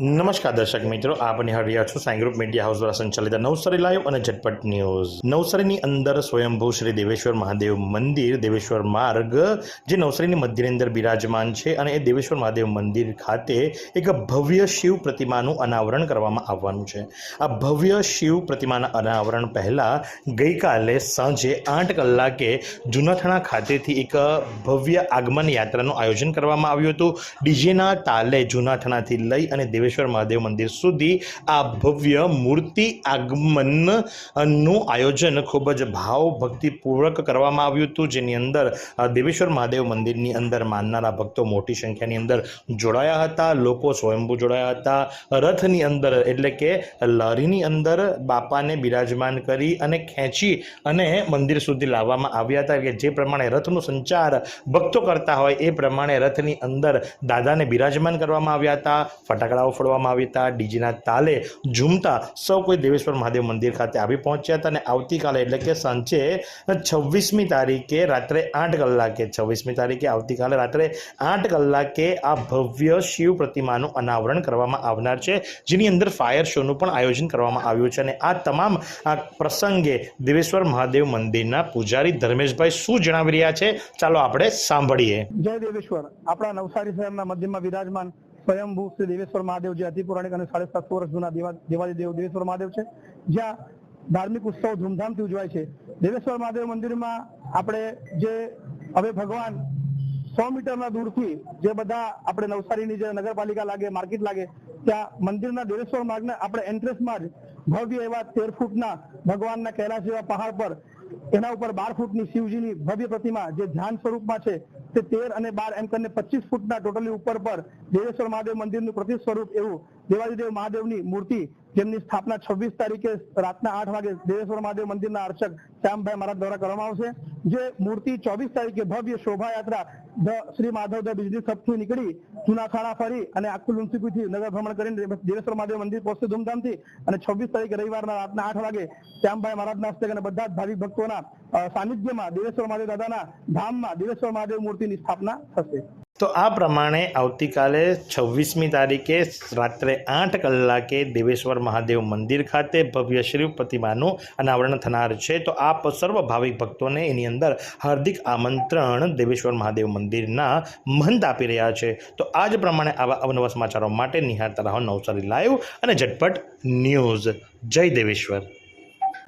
નમસ્કાર દર્શક મિત્રો, આપ હરિયા છો સાઈ ગ્રુપ મીડિયા હાઉસ દ્વારા સંચાલિત નવસારી લાઈવ અને ઝટપટ ન્યૂઝ નવસારીની અંદર સ્વયંભૂ શ્રી દેવેશ્વર મહાદેવ મંદિર, દેવેશ્વર માર્ગ, જે નવસારીની મધ્યની અંદર બિરાજમાન છે અને એ દેવેશ્વર મહાદેવ મંદિર ખાતે એક ભવ્ય શિવ પ્રતિમાનું અનાવરણ કરવામાં આવવાનું છે. આ ભવ્ય શિવ પ્રતિમાના અનાવરણ પહેલાં ગઈકાલે સાંજે આઠ કલાકે જૂનાથાણા ખાતેથી એક ભવ્ય આગમન યાત્રાનું આયોજન કરવામાં આવ્યું હતું. ડીજેના તાલે જૂનાથાણાથી લઈ અને દેવેશ્વર મહાદેવ મંદિર સુધી આ ભવ્ય મૂર્તિ આગમનનું આયોજન ખૂબ જ ભાવ ભક્તિપૂર્વક કરવામાં આવ્યું હતું, જેની અંદર દેવેશ્વર મહાદેવ મંદિરની અંદર માનનારા ભક્તો મોટી સંખ્યાની અંદર જોડાયા હતા, લોકો સ્વયંભૂ જોડાયા હતા, રથની અંદર, એટલે કે લારીની અંદર બાપાને બિરાજમાન કરી અને ખેંચી અને મંદિર સુધી લાવવામાં આવ્યા હતા, કે જે પ્રમાણે રથનો સંચાર ભક્તો કરતા હોય એ પ્રમાણે રથની અંદર દાદાને બિરાજમાન કરવામાં આવ્યા હતા, ફટાકડાઓ ફોડવામાં આવી હતા. ડીજીના તાલે ઝૂમતા સૌ કોઈ દેવેશ્વર મહાદેવ મંદિર ખાતે આવી પહોંચ્યા હતા અને આવતીકાલે એટલે કે સાંજે છવ્વીસમી તારીખે રાત્રે આઠ કલાકે, છવ્વીસમી તારીખે આવતીકાલે રાત્રે આઠ કલાકે આ ભવ્ય શિવ પ્રતિમાનું અનાવરણ કરવામાં આવનાર છે, જેની અંદર ફાયર શોનું પણ આયોજન કરવામાં આવ્યું છે અને આ તમામ આ પ્રસંગે દેવેશ્વર મહાદેવ મંદિરના પૂજારી ધર્મેશભાઈ શું જણાવી રહ્યા છે? ચાલો આપણે સાંભળીએ. જય દેવેશ્વર. આપણા નવસારી શહેરના મધ્યમાં વિરાજમાન સ્વયંભૂ શ્રી દેવેશ્વર મહાદેવ જે અતિ પૌરાણિક અને સાડે સાતસો વર્ષ જૂના દેવાદી દેવ દેવેશ્વર મહાદેવ છે, જ્યાં ધાર્મિક ઉત્સવ ધૂમધામથી ઉજવાય છે. દેવેશ્વર મહાદેવ મંદિરમાં આપણે જે, હવે ભગવાન સો મીટરના દૂરથી જે બધા આપણે નવસારીની જે નગરપાલિકા લાગે, માર્કેટ લાગે, ત્યાં મંદિરના દેવેશ્વર માર્ગને આપણે એન્ટ્રન્સમાં જ ભવ્ય એવા તેર ફૂટના ભગવાનના કૈલાસ જેવા પહાડ પર એના ઉપર બાર ફૂટની શિવજીની ભવ્ય પ્રતિમા જે ધ્યાન સ્વરૂપમાં છે તે તેર અને બાર એમ કરીને પચીસ ફૂટના ટોટલી ઉપર પર દેવેશ્વર મહાદેવ મંદિરનું પ્રતિ સ્વરૂપ એવું દેવાદિદેવ મહાદેવની મૂર્તિ જેમની સ્થાપના છવ્વીસ તારીખે રાતના આઠ વાગે દેવેશ્વર મહાદેવ મંદિરના અર્ચક શ્યામભાઈ મહારાજ દ્વારા કરવામાં આવશે. જે મૂર્તિ ચોવીસ તારીખે ભવ્ય શોભાયાત્રા શ્રી માધવ ધ બિજલી સબથી નીકળી ચુનાખાણા ફરી અને આખું લુંસીકુથી નગર ભ્રમણ કરીને દેવેશ્વર મહાદેવ મંદિર પહોંચશે ધૂમધામથી અને છવ્વીસ તારીખે રવિવારના રાતના આઠ વાગે શ્યામભાઈ મહારાજના હસ્તે અને બધા જ ભાવિક ભક્તોના સાનિધ્યમાં દેવેશ્વર મહાદેવ દાદાના ધામમાં દેવેશ્વર મહાદેવ મૂર્તિની સ્થાપના થશે. તો આ પ્રમાણે આવતીકાલે છવ્વીસમી તારીખે રાત્રે આઠ કલાકે દેવેશ્વર મહાદેવ મંદિર ખાતે ભવ્ય શ્રી પ્રતિમાનું અનાવરણ થનાર છે. તો આપ સર્વ ભાવિક ભક્તોને એની અંદર હાર્દિક આમંત્રણ દેવેશ્વર મહાદેવ મંદિરના મહંત આપી રહ્યા છે. તો આ જ પ્રમાણે આવા અવનવા સમાચારો માટે નિહાળતા રહો નવસારી લાઈવ અને ઝટપટ ન્યૂઝ. જય દેવેશ્વર.